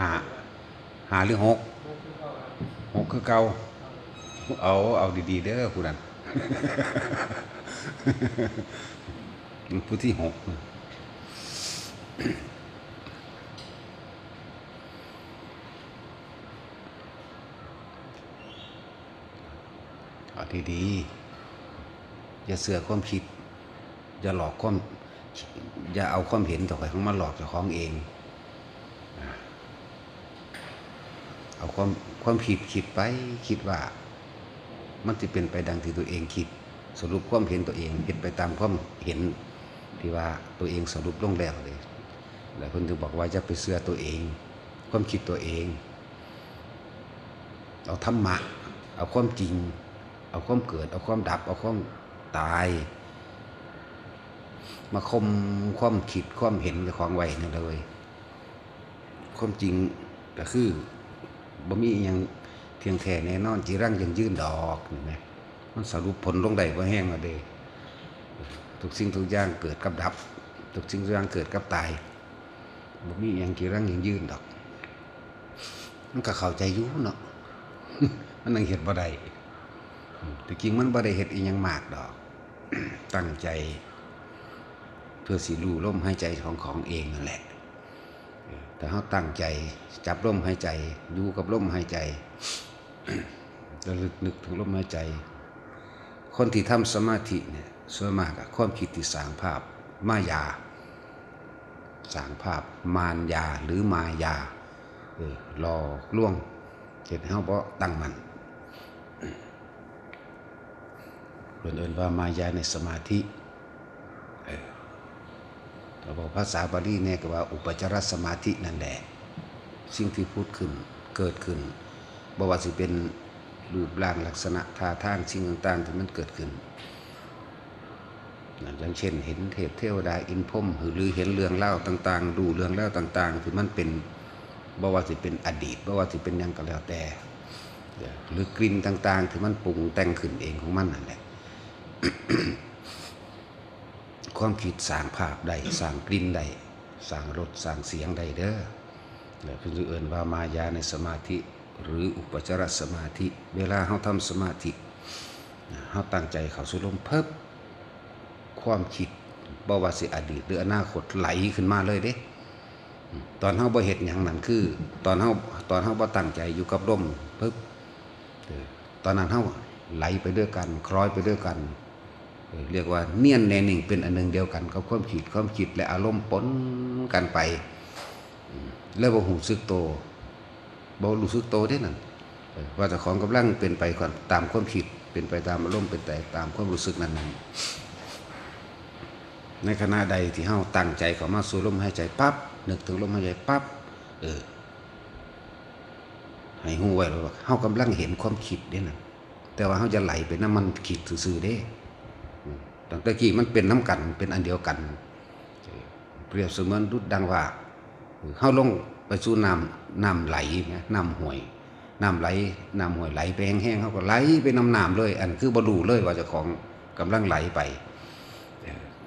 หาหาหรือหกหกคือเก่าเอาเอาดีๆเด้อผู้นั้นผู้ที่หกเอาดีๆอย่าเสือความคิด อย่าหลอกความอย่าเอาความเห็นต่อไปของมาหลอกเจ้าของเองอ่า เอาความความคิดคิดไปคิดว่า มันจะเป็นไปดังที่ตัวเองคิด สรุปความเห็นตัวเองเห็นไปตามความเห็นที่ว่าตัวเองสรุปลงแล้วเลยแล้วเพิ่นถึงบอกว่าจะไปเสือตัวเอง ความคิดตัวเอง เอาธรรมะ เอาความจริง เอาความเกิด เอาความดับ เอาความตาย มาคมความคิดความเห็นของไว้นั่นเลย ความจริงก็คือ บ่มีอหยังเพียงแท้แน่นอนจีรังยังยืนดอกนี่ไหมมันสรุปผลลงได้บ่แห้งแล้วเด้ทุกสิ่งทุกอย่างเกิดกับดับ ทุกสิ่งทุกอย่างเกิดกับตายบ่มีอหยังจีรังยังยืนดอก มันก็เข้าใจยู่เนาะมันนังเฮ็ดบ่ได้แต่จริงมันบ่ได้เฮ็ดอีหยังมากดอก ตั้งใจ เพื่อสิรู้ลมหายใจของของเองนั่นแหละ แต่เขาตั้งใจ จับลมหายใจ ดูกับลมหายใจระลึกนึกถึงลมหายใจ คนที่ทำสมาธิเนี่ยส่วนมากอะความคิดที่สางภาพ มายา สางภาพ มารยาหรือมายาเออหลอกลวงเห็นเขาเพราะตั้งมันเพื่อนเอินว่ามายาในสมาธิ เราบอกภาษาบาลีเนี่ยก็ว่าอุปจารสมาธินั่นแหละสิ่งที่พูดขึ้นเกิดขึ้นบว่าสิเป็นรูปร่างลักษณะท่าทางสิ่งต่างๆที่มันเกิดขึ้นอย่างเช่น เห็นเทพเทวดาอินพรมหรือเห็นเรื่องเล่าต่างๆ ดูเรื่องเล่าต่างๆที่มันเป็นบว่าสิเป็นอดีตบว่าสิเป็นยังก็แล้วแต่ หรือกลิ่นต่างๆที่มันปรุงแต่งขึ้นเองของมันนั่นแหละ ความคิดสร้างภาพได้สร้างกลิ่นได้สร้างรสสร้างเสียงได้เด้อแล้วเพิ่นเอิ้นว่ามายาในสมาธิ หรืออุปจารสมาธิ เวลาเฮาทำสมาธิเฮาตั้งใจเข้าสู่ลมเพิ่บความคิดบ่ว่าสิอดีตหรืออนาคตไหลขึ้นมาเลยเด้อตอนเฮาบ่เฮ็ดหยังนั่นคือ ตอนเฮาตอนเฮาบ่ตั้งใจอยู่กับลมเพิ่บตอนนั้นเฮาไหลไปด้วยกันคล้อยไปด้วยกัน เรียกว่าเนียนแนหนิ่งเป็นอันหนึ่งเดียวกันกับความคิดความคิดและอารมณ์ปนกันไปอืมแล้วบ่หูซึกโตบ่รู้สึกโตได้นั่นว่าจะของกำลังเป็นไปตามความคิดเป็นไปตามอารมณ์เป็นไปตามความรู้สึกนั้นนั้นในขณะใดที่เฮาตั้งใจเข้ามาสู่ลมหายใจปั๊บนึกถึงลมหายใจปั๊บเออให้ฮู้ไว้แล้วว่าเฮากำลังเห็นความคิดเด้นั่นแต่ว่าเฮาจะไหลไปน้ำมันคิดซื่อๆเด้ ตั้งแต่กี้มันเป็นน้ำกันเป็นอันเดียวกัน เปรียบเสมือนดุดดังว่าเข้าลงไปสู่น้ำน้ำไหลนะน้ำห่วยน้ำไหลน้ำห่วยไหลไปแห้งๆเขาก็ไหลไปน้ำน้ำเลย อันคือบรูเลยว่าจะของกำลังไหลไป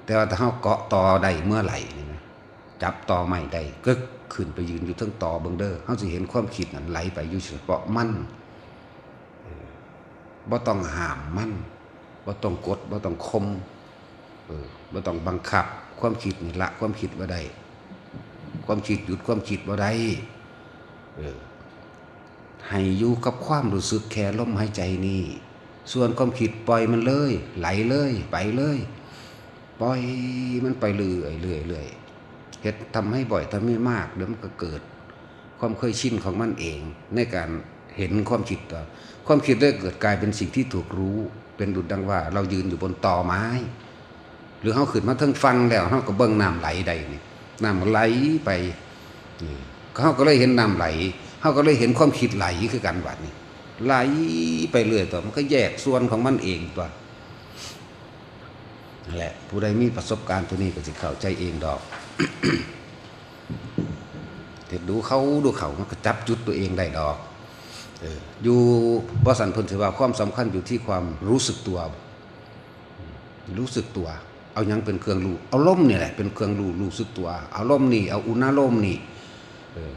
แต่ว่าถ้าเขาเกาะต่อได้เมื่อไหลนี่นะจับต่อไม่ได้ก็ขึ้นไปยืนอยู่ทั้งต่อเบิงเด้อเขาจะเห็นความคิดนั้นไหลไปอยู่เฉพาะมันเออบ่ต้องห้ามมัน บ่ต้องกดบ่ต้องคมเออบ่ต้องบังคับ ความคิดนี่ละความคิดบ่ได้ความคิดหยุดความคิดบ่ได้เออให้อยู่กับความรู้สึกแค่ลมหายใจนี่ ส่วนความคิดปล่อยมันเลย ไหลเลย ไปเลย ปล่อยมันไปเรื่อยเรื่อยเรื่อยเฮ็ดทำให้บ่อยทำให้มากเดี๋ยวมันก็เกิด ความเคยชินของมันเอง ในการเห็นความคิดต่อความคิดได้เกิดกลายเป็นสิ่งที่ถูกรู้ เป็นดุจดังว่า เรายืนอยู่บนตอไม้ หรือเขาขึ้นมาทั้งฟังแล้วเขาก็เบิ่งน้ำไหลใดนี่น้ำไหลไปเขาก็เลยเห็นน้ำไหลเขาก็เลยเห็นความคิดไหลคือกันบัดนี้ไหลไปเรื่อยตัวมันก็แยกส่วนของมันเองตัวนั่นแหละ ผู้ใดมีประสบการณ์ตัวนี้ก็จะเข้าใจเองดอกเด็ดดูเขาดูเขามันก็จับจุดตัวเองได้ดอก อยู่บสันเพิ่นถือว่าความสำคัญอยู่ที่ความรู้สึกตัว รู้สึกตัว เอายังเป็นเครื่องรู้เอาลมนี่แหละเป็นเครื่องรู้รู้สึกตัว เอาลมนี่เอาอุณาลมนี่เออ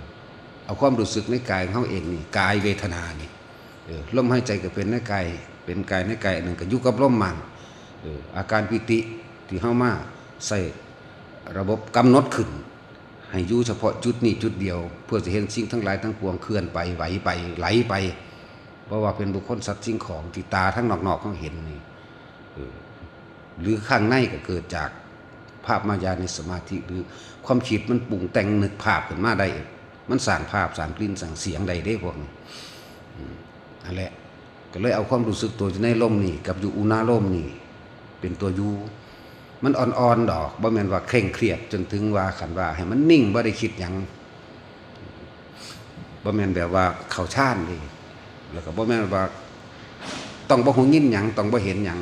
เอาความรู้สึกในกายของเขาเองนี่กายเวทนานี่เออลมหายใจก็เป็นในกายเป็นกายในกายหนึ่งก็อยู่กับลมมันเอออาการปิติที่เข้ามาใส่ระบบกำหนดขึ้น ให้อยู่เฉพาะจุดนี้จุดเดียว เพื่อจะเห็นสิ่งทั้งหลายทั้งปวงเคลื่อนไปไหวไปไหลไป เพราะว่าเป็นบุคคลสัตว์สิ่งของที่ตาทั้งนอกๆเขาเห็นนี่หรือข้างในก็เกิดจากภาพมายาในสมาธิหรือความคิดมันปรุงแต่งนึกภาพขึ้นมาได้มันสร้างภาพสร้างกลิ่นสร้างเสียงใดได้พวกนี้นั่นแหละก็เลยเอาความรู้สึกตัวอยู่ในลมนี่กับอยู่อุณาลมนี่ เป็นตัวยู่ มันอ่อนๆดอกบ่แม่นว่าเคร่งเครียดจนถึงว่าขันว่า ให้มันนิ่งบ่ได้คิดหยังบ่แม่นแบบว่าเข้าชานนี่แล้วก็บ่แม่นว่า ต้องบ่หูยินหยังต้องบ่เห็นหยัง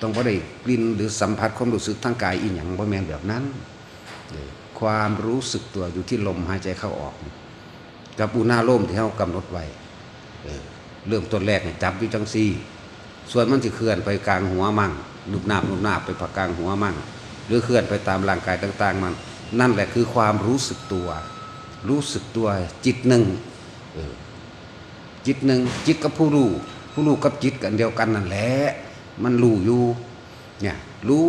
ต้องบ่ได้กลิ่นหรือสัมผัสความรู้สึกทางกายอีหยังบ่แม่นแบบนั้นความรู้สึกตัวอยู่ที่ลมหายใจเข้าออก กับอุณาโลมที่เฮากำหนดไว้เออเริ่มต้นแรกเนี่ยจับอยู่จังซี่ ส่วนมันจะเคลื่อนไปกลางหัวมั่งนุบนาบนุบนาบไปผักกลางหัวมั่งหรือเคลื่อนไปตามร่างกายต่าง ๆ มัน นั่นแหละคือความรู้สึกตัว รู้สึกตัวจิตหนึ่งจิตหนึ่งจิตกับผู้รู้ผู้รู้กับจิตกันเดียวกันนั่นแหละมันรู้อยู่เนี่ยรู้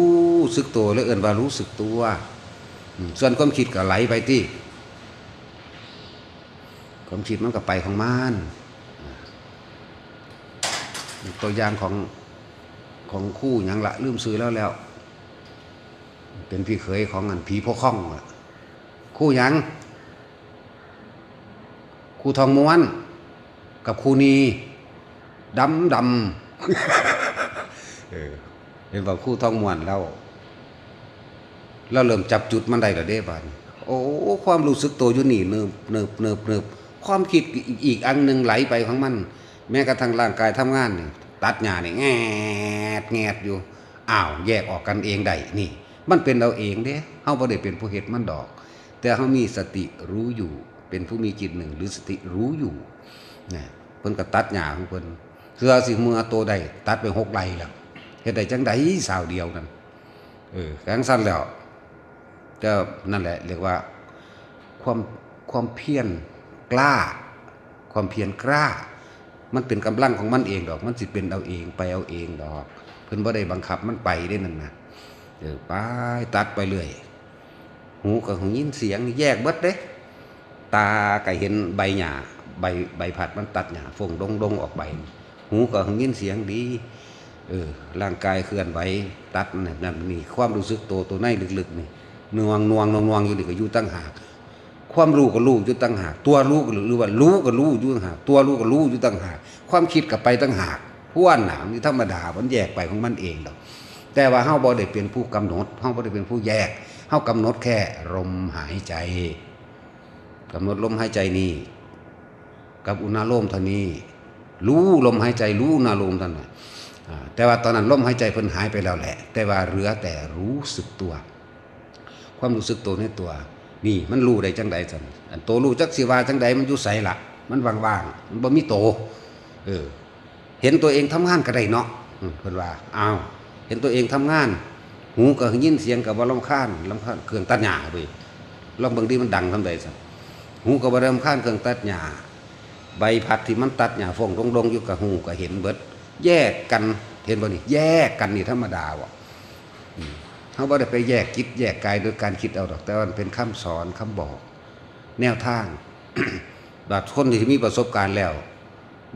สึกตัวแล้วเอื่นว่ารู้สึกตัว ส่วนความคิดก็ไหลไปที่ความคิดมันก็ไปของมัน ตัวอย่างของของคู่ยังละลืมซื้อแล้วแล้ว เป็นพี่เขยของอันผีพ่อข้องคู่ยังคู่ทองม้วน กับคู่นีดำดำเออเห็นว่าคู่ทองม้วนแล้วเราเริ่มจับจุดมันได้แล้วเด้บานโอ้ความรู้สึกตัวอยู่นี่เนิบเนิบเนิบเนิบความคิดอีกอีกอันหนึ่งไหลไปของมัน แม้กระทั่งร่างกายทำงานนี่ตัดหญ้านี่แงดแงดอยู่อ้าวแยกออกกันเองได้นี่ มันเป็นเราเองเด้เฮาบ่ได้เป็นผู้เฮ็ดมันดอก แต่เฮามีสติรู้อยู่ เป็นผู้มีจิตหนึ่ง หรือสติรู้อยู่นะเพิ่นก็ตัดหญ้าของเพิ่นเพื่อสิมือโตได้ตัดไปหกไร่แล้วเฮ็ดได้จังไดสาวเดียวนั่นเออแข็งสั้นแล้วก็นั่นแหละ เรียกว่า ความความเพียรกล้า ความเพียรกล้า มันเป็นกำลังของมันเองดอก มันสิเป็นเอาเองไปเอาเองดอก เพิ่นบ่ได้บังคับมันไปได้นั่นนะเออไปตัดไปเรื่อยหูก็หูยินเสียงแยกเบิดเด้ ตาก็เห็นใบหญ้าใบใบผัดมันตัดหญ้าฟงดงดงออกใบ หูก็หูยินเสียงดี เออ ร่างกายเคลื่อนไหวตัดนั่นนั่นนี่ความรู้สึกตัวตัวในลึกๆนี่นวงนวงนวงนวงอยู่นี่ก็อยู่ตั้งหาก ความรู้ก็รู้อยู่ตั้งหาก ตัวรู้หรือว่ารู้ก็รู้อยู่ตั้งหาก ตัวรู้ก็รู้อยู่ตั้งหาก ความคิดก็ไปตั้งหากผู้อ่านหนามนี่ธรรมดามันแยกไปของมันเองดอก แต่ว่าเฮาบ่ได้เป็นผู้กำหนดเฮาบ่ได้เป็นผู้แยกเฮากำหนดแค่ลมหายใจกำหนดลมหายใจนี้กับอุณาโลมเท่านี้ รู้ลมหายใจรู้อุณาโลมเท่านั้นแต่ว่าตอนนั้นลมหายใจเพิ่นหายไปแล้วแหละ แต่ว่าเหลือแต่รู้สึกตัว ความรู้สึกตัวในตัว นี่มันรู้ได้จังใดสันอันโตรู้จักสิว่าจังใดมันอยู่ใสละมันว่างๆมันบ่มีโต เออ เห็นตัวเองทำงานก็ได้เนาะเพิ่นว่าอ้าวเห็นตัวเองทำงาน หูก็ยินเสียงก็บ่รำคาญรำคาญเครื่องตัดหญ้าเว้ยลองบิ่งดิมันดังทำใดซั่นหูก็บ่ได้รำคาญเครื่องตัดหญ้าใบพัดที่มันตัดหญ้าฟงลงๆอยู่กับหูก็เห็นเบิด แยกกันเห็นบ่นี่แยกกันนี่ธรรมดาว่ะ เขาบ่ได้ไปแยกจิตแยกกายโดยการคิดเอาดอก แต่ว่ามันเป็นคำสอนคำบอก แนวทางบาดคนที่มีประสบการณ์แล้ว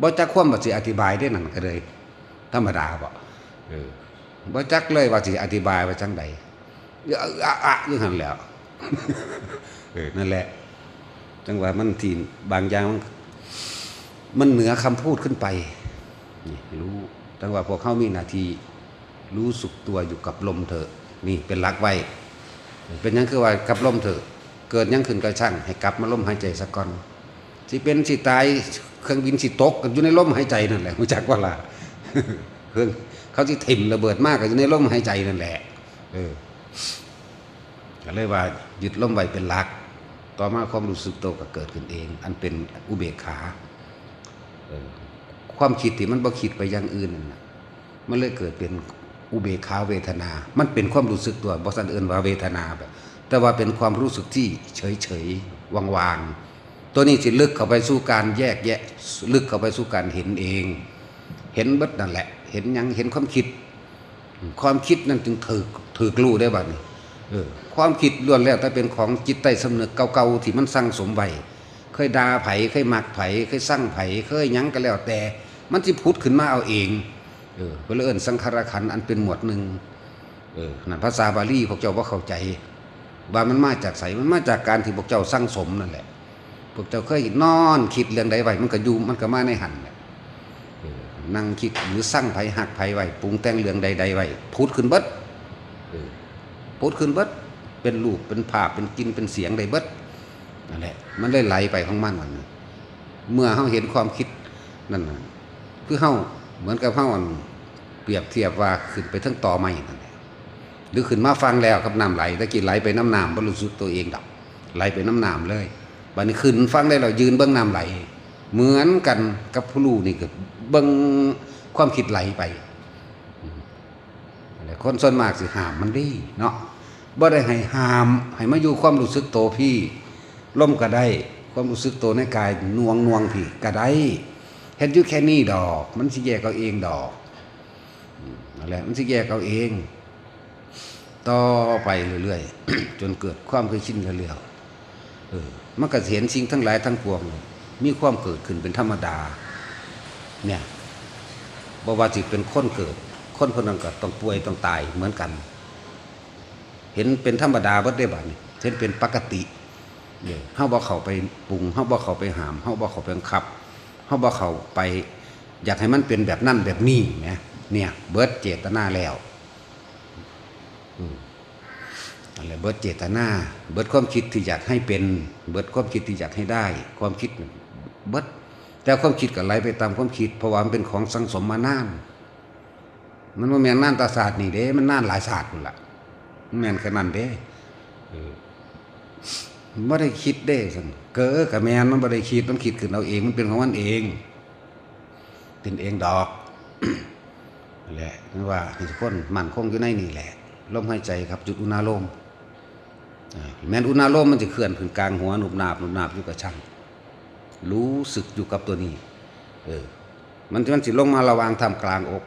บ่จักความว่าสิอธิบายได้นั่นก็เลยธรรมดาบ่เออบ่จักเลยว่าสิอธิบายว่าจังใดอะอะอะอยู่หั่นแล้วเออนั่นแหละ จังว่ามันที่บางอย่างมันเหนือคำพูดขึ้นไปนี่รู้จังว่าพวกเขามีหน้าที่รู้สึกตัวอยู่กับลมเถอะ นี่เป็นหลักไว้ เป็นยังคือว่ากลับลมเถอะเกิดยังขึ้นก็ช่าง ให้กลับมาลมหายใจสักก่อนสิเป็นสิตายเครื่องบินสิตกก็อยู่ในลมหายใจนั่นแหละรู้จักว่าล่ะเครื่องเขาที่ถิ่มระเบิดมากก็อยู่ในลมหายใจนั่นแหละ เออก็เลยว่าหยึดลมไว้เป็นหลัก ต่อมาความรู้สึกตัวก็เกิดขึ้นเอง อันเป็นอุเบกขาเออความคิดที่มันบ่คิดไปอย่างอื่นนั่นน่ะมันเลยเกิดเป็น อุเบกขาเวทนา มันเป็นความรู้สึกตัวบอสันเอินว่าเวทนาแบบแต่ว่าเป็นความรู้สึกที่เฉยเฉยๆวางๆตัวนี้สิลึกเข้าไปสู่การแยกแยะ ลึกเข้าไปสู่การเห็นเอง เห็นบิดนั่นแหละ เห็นยังเห็นความคิด ความคิดนั่นจึงถือถือกรู้ได้บัดนี้เออความคิดล้วนแล้วแต่เป็นของจิตใต้สำนึกเก่าๆที่มันสั่งสมไว้เคยด่าไผเคยมักไผเคยสร้างไผเคยยังก็แล้วแต่ มันสิพุดขึ้นมาเอาเอง เออเพื่อเอิ้นสังขารขันอันเป็นหมวดหนึ่งเออนั่นภาษาบาลีพวกเจ้าบ่าเข้าใจว่ามันมาจากไสมันมาจากการที่พวกเจ้าสร้างสมนั่นแหละ พวกเจ้าเคยนอนคิดเรื่องใดไว้มันก็อยู่มันก็มาในหันนั่งคิดหรือสร้างไผหักไผไว้ปรุงแต่งเรื่องใดๆไว้พูดขึ้นเบิดพูดขึ้นเบิดเป็นรูปเป็นภาพเป็นกินเป็นเสียงได้เบิดนั่นแหละมันเลยไหลไปของมันวันนั้นเมื่อเฮาเห็นความคิดนั่นคือเฮา เหมือนกับเฮาอันเปรียบเทียบว่าขึ้นไปทั้งต่อไม้นั่นแหละหรือขึ้นมาฟังแล้วกับน้ำไหลตะกี้ไหลไปน้ำน้ำบรรลุสุดตัวเองดับไหลไปน้ำน้ำเลยบัดนี้ขึ้นฟังได้เรายืนเบื้องน้ำไหล เหมือนกันกับผู้รู้นี่ก็เบื้องความคิดไหลไปคนส่วนมากสิหามมันดีเนาะบ่ได้ให้หาม ให้มาอยู่ความรู้สึกโตพี่ล่มก็ได้ ความรู้สึกโตในกายนวงนวงพี่ก็ได้ เฮ็ดอยู่แค่นี้ดอก มันสิแยกเอาเองดอกอืมนั่นแหละมันสิแยกเอาเอง ต่อไปเรื่อยๆจนเกิดความเคยชินเรื่อยๆเออมันก็เห็นสิ่งทั้งหลายทั้งปวง มีความเกิดขึ้นเป็นธรรมดา เนี่ยบวาสิเป็นคนเกิด คนคนนั้นก็ต้องป่วยต้องตายเหมือนกัน เห็นเป็นธรรมดาเบิดได้บัดนี้เห็นเป็นปกติเนี่ยเฮาบ่เข้าไปปรุงเฮาบ่เข้าไปหามเฮาบ่เข้าไปบังคับ เฮาบ่เข้าไป อยากให้มันเป็นแบบนั้นแบบนี้แหมเนี่ย เบิดเจตนาแล้วอะไรเบิดเจตนา เบิดความคิดที่อยากให้เป็น เบิดความคิดที่อยากให้ได้ ความคิดเบิดแต่ความคิดก็ไหลไปตามความคิดเพราะว่ามันเป็นของสังสมมานาน มันว่าแม่นน่านตาศาสตร์นี่เด้ มันน่านหลายศาสตร์พุ่นละแม่นแค่นั้นเด้ไม่ได้คิดเด้สัน เก๋อกับแมนมันไม่ได้คิดมันคิดขึ้นเอาเองมันเป็นของมันเอง เป็นเองดอกนั่นแหละไม่ว่าทุกคนมั่นคงอยู่ในนี่แหละลมหายใจครับจุดอุณาโลมแม้นอุณาโลมมันจะเคลื่อนขึ้นกลางหัวหนุบหนาบหนุบหนาบอยู่กับช่างรู้สึกอยู่กับตัวนี้ เออ มันมันสิลงมาระวางท่ามกลางอก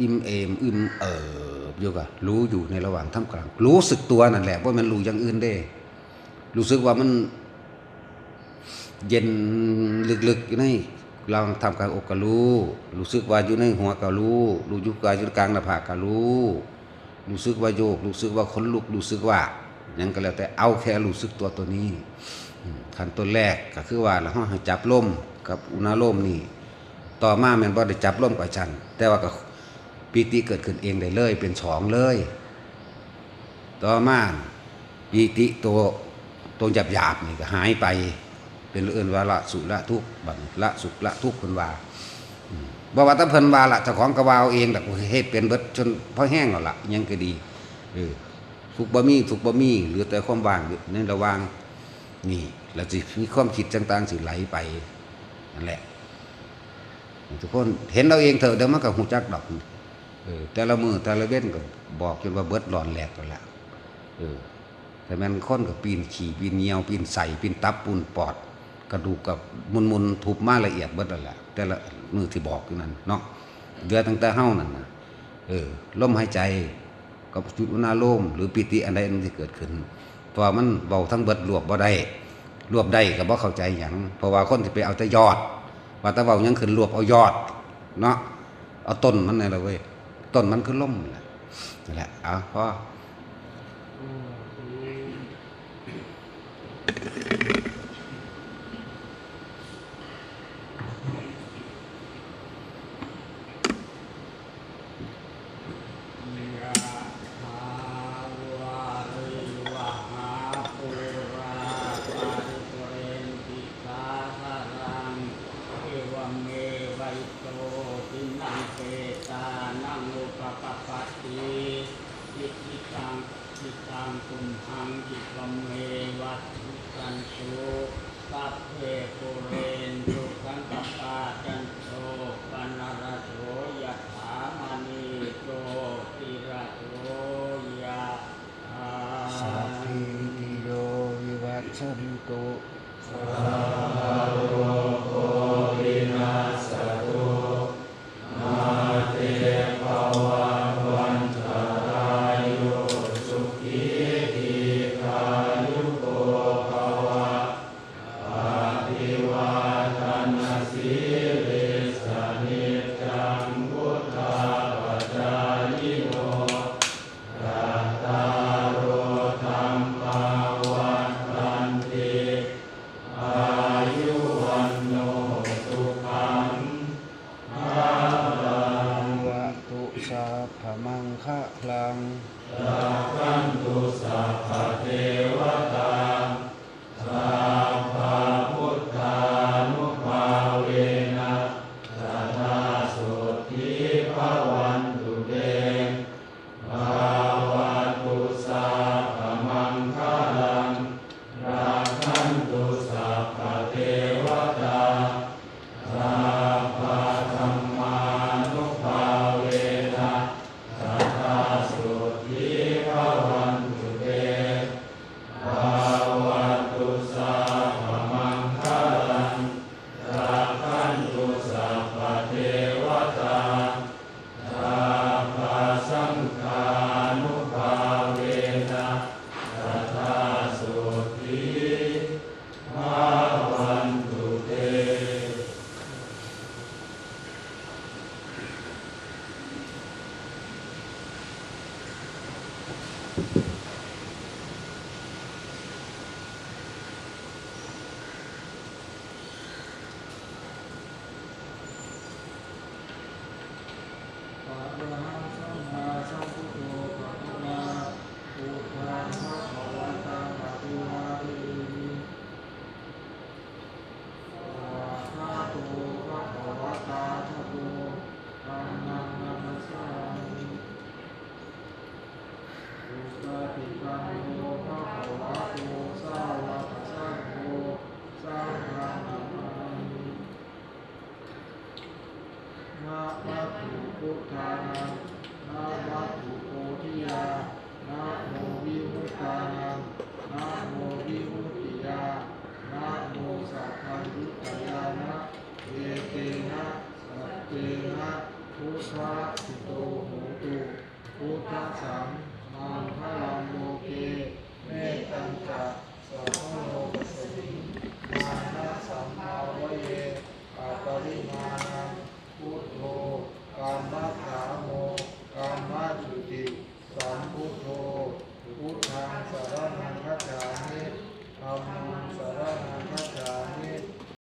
อิ่มเอมอึมเอิบอยู่กับรู้อยู่ในระหว่างท่ามกลาง รู้สึกตัวนั่นแหละว่ามันรู้อย่างอื่นได้ รู้สึกว่ามัน เย็นลึกๆอยู่ในเราทำกลางอกก็รู้รู้สึกว่าอยู่ในหัวก็รู้รู้อยู่กายอยู่กลางหน้าผากก็รู้รู้สึกว่าโยกรู้สึกว่าขนลุกรู้สึกว่ายังก็แล้วแต่เอาแค่รู้สึกตัวตัวนี้ขั้นต้นแรกก็คือว่าเราให้จับลมกับอุณาลมนี่ต่อมาแมนบ่ได้จับลมกับฉัน แต่ว่าก็ปีติเกิดขึ้นเองได้เลย เป็นสองเลย ต่อมาปีติตัวตัวหยาบหยาบๆนี่ก็หายไป เป็นเอื่นว่าละสุละทุกบันละสุละทุกข์เพิ่นว่าบ่ว่าตะเพิ่นว่าละเจ้าของก็ว่าเอาเองดอกเฮ็ดเป็นเบิดจนพอแห้งแล้วละยังก็ดีเออทุกบ่มีทุกบ่มีเหลือแต่ความว่างอยู่ในระว่างนี่แล้วสิมีความคิดต่างๆสิไหลไปนั่นแหละ ทุกคนเห็นเราเองเถอะเดี๋ยวมันก็หูจักดอกเออแต่ละมือแต่ละเว้นก็บอกจนว่าเบิดหลอนแหลกกันแล้วเออแต่แมันคนก็ปีนขี่ปีนเหนียวปีนใส่ปีนตับปูนปอด กระดูกกับมุนมุนๆทุบมาละเอียดเบิดนั่นแหละแต่ละมือที่บอกนั่นเนาะเดือตั้งแต่เฮ้านั่นนะเออลมหายใจกับจุดอุณาโลมหรือปิติอันใดอันที่เกิดขึ้นเพราะว่ามันเบาทั้งเบิดรวบบ่ได้รวบได้ก็บ่เข้าใจหยังเพราะว่าคนที่ไปเอาแต่ยอด ว่าแต่เบายังขึ้นรวบเอายอดเนาะเอาต้นมันนี่แหละเว้ยต้นมันคือล่มนั่นแหละนั่นแหละเอาพอย จิตจิตังจิตตังคุณหังจิตมเมวัตถุกันโตตัพเพโกเรนตุขันตปาจันโตปนารโสยะถามณีโตติระโสยะสาธิติโยวิวัชชันตสั